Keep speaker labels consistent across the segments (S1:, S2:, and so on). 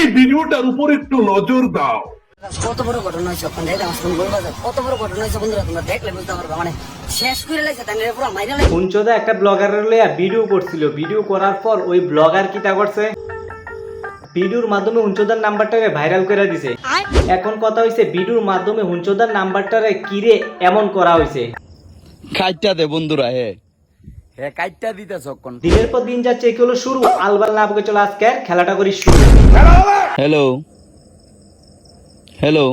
S1: এই ভিডিওটার উপর একটু নজর দাও।
S2: কত বড় ঘটনা হয়েছে ওখানে কত বড় ঘটনা হয়েছে বন্ধুরা তোমরা দেখলে বুঝতে পারবে। মানে শেষ করে লাগছে তাই পুরো মাইরা লাগছে
S3: হুঞ্চদা একটা ব্লগারের লইয়া ভিডিও করছিল। ভিডিও করার পর ওই ব্লগার কিটা করছে? ভিডিওর মাধ্যমে হুঞ্চদার নাম্বারটাকে ভাইরাল করে দিছে। এখন কথা হইছে ভিডিওর মাধ্যমে হুঞ্চদার নাম্বারটারে কিরে এমন করা হইছে?
S4: দে বন্ধুরা হে। হে কাইটটা কোন?
S3: দিনের পর দিন যাচ্ছে কি হলো শুরু। আলবাল না বকে চলো আজকে খেলাটা করি শুরু।
S4: হ্যালো হ্যালো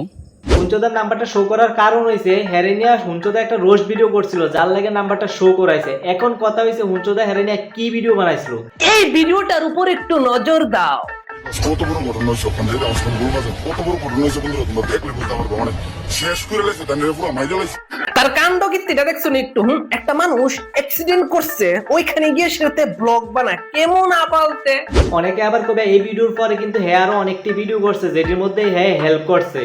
S3: হুঞ্চদার নাম্বারটা শো করার কারণ হইছে হেরেনিয়া হুঞ্চদা একটা রোস্ট ভিডিও করছিল যার লাগে নাম্বারটা শো করাইছে। এখন কথা হইছে হুঞ্চদা হেরেনিয়া কি ভিডিও বানাইছিল?
S5: এই ভিডিওটার উপর একটু নজর দাও।
S1: কত বড় ঘটনা হয়েছে ওখানে এটা আমার বলবা কত বড় ঘটনা হয়েছে বন্ধুরা তোমরা দেখলে বুঝতে পারবে। মানে শেষ করে তাই পুরো
S5: তার কাণ্ড কীর্তিটা দেখছ একটু হুম? একটা মানুষ অ্যাক্সিডেন্ট করছে ওইখানে গিয়ে সেতে ব্লগ বানায়। কেমন আপালতে?
S3: অনেকে আবার কবে এই ভিডিওর পরে কিন্তু হ্যাঁ আরও অনেকটি ভিডিও করছে যেটির মধ্যে হ্যাঁ হেল্প করছে।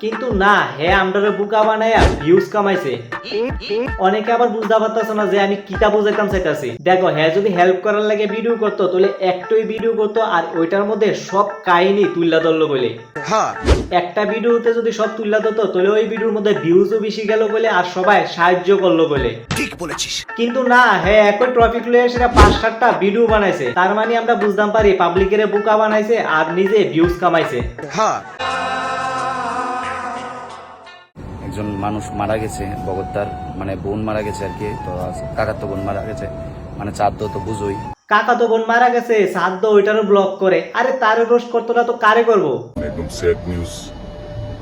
S3: কিন্তু না হ্যাঁ আমরারে বুকা বানায়া ভিউজ কামাইছে। অনেকে আবার বুঝতে পারতেছে না যে আমি কিতা বুঝাইতাম চাইতাছি দেখো হ্যাঁ যদি হেল্প করার লাগে ভিডিও করতো তাহলে একটাই ভিডিও করতো আর ওইটার মধ্যে সব কাহিনী তুল্লা ধরলো বলে। একটা ভিডিওতে যদি সব তুল্লা ধরতো তাহলে ওই ভিডিওর মধ্যে ভিউজও বেশি গেল বলে আর সবাই সাহায্য করল বলে। ঠিক বলেছিস। কিন্তু না হ্যাঁ একই টপিক লয়ে সেটা পাঁচ সাতটা ভিডিও বানাইছে। তার মানে আমরা বুঝতাম পারি পাবলিকের বুকা বানাইছে আর নিজে ভিউজ কামাইছে।
S4: একজন মানুষ মারা গেছে বগদ্দার মানে বোন মারা গেছে আর কি তো কাকার তো বোন মারা গেছে মানে চাঁদ তো বুঝোই।
S3: কাকা তো বোন মারা গেছে সাধ্য ওইটারও ব্লক করে। আরে তারে রোস্ট করতো না তো কারে করব?
S1: একদম স্যাড নিউজ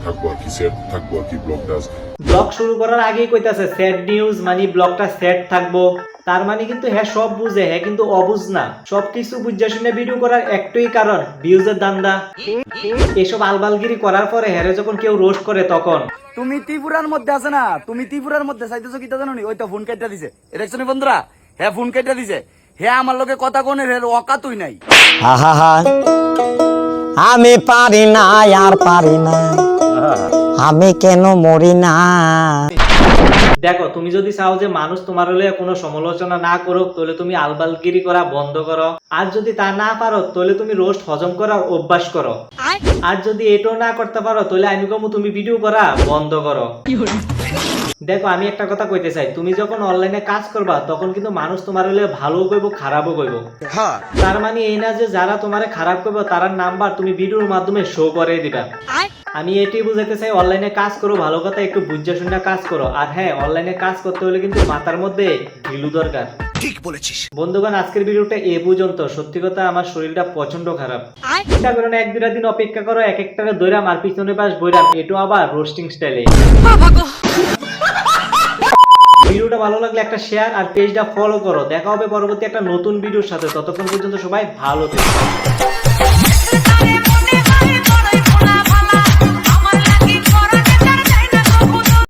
S1: থাকব আর কি স্যাড থাকব আর কি ব্লগটা
S3: ব্লগ শুরু করার আগেই কইতাছে স্যাড নিউজ মানে ব্লগটা স্যাড থাকব। তার মানে কিন্তু হ্যাঁ সব বুঝে হ্যাঁ কিন্তু অবুঝ না। সবকিছু বুঝা শুনে ভিডিও করার একটাই কারণ ভিউজের দান্দা এসব আলবালগিরি করার পরে হ্যারে যখন কেউ রোস্ট করে তখন।
S4: তুমি ত্রিপুরার মধ্যে আছে না? তুমি ত্রিপুরার মধ্যে চাইতেছো কিতা জানো নি? ওই তো ফোন কেটে দিছে। দেখছ নি বন্ধুরা হ্যাঁ ফোন কেটে দিছে। হ্যাঁ আমার লোকে কথা কোনে রে অকাতুই নাই।
S6: আহা আমি পারি না আর পারি না। আমি কেন মরি না?
S3: দেখো তুমি যদি চাও যে মানুষ তোমার হলে কোনো সমালোচনা না করো তাহলে তুমি আলবালগিরি করা বন্ধ করো। আর যদি তা না পারো তাহলে তুমি রোস্ট হজম করার অভ্যাস করো। আর যদি এটাও না করতে পারো তাহলে আমি কমু তুমি ভিডিও করা বন্ধ করো। দেখো আমি একটা কথা কইতে চাই। তুমি যখন অনলাইনে কাজ করবা তখন কিন্তু মানুষ তোমার হলে ভালো কইব খারাপও কইব। তার মানে এই না যে যারা তোমারে খারাপ করবে তার নাম্বার তুমি ভিডিওর মাধ্যমে শো করে দিবা। আমি এটাই বুঝাতে চাই অনলাইনে কাজ করো ভালো কথা একটু বুঝে শুনে কাজ করো। আর হ্যাঁ অনলাইনে কাজ করতে হলে কিন্তু মাথার মধ্যে ঢিলু দরকার। ঠিক বলেছিস। বন্ধুগণ আজকের ভিডিওটা এ পর্যন্ত। সত্যি কথা আমার শরীরটা প্রচণ্ড খারাপ। চিন্তা করো না এক দুটা দিন অপেক্ষা করো এক একটাকে দৈরাম আর পিছনে পাশ বইরাম। এটাও আবার রোস্টিং স্টাইলে ভিডিওটা ভালো লাগলে একটা শেয়ার আর পেজটা ফলো করো। দেখা হবে পরবর্তী একটা নতুন ভিডিওর সাথে। ততক্ষণ পর্যন্ত সবাই ভালো থেকো।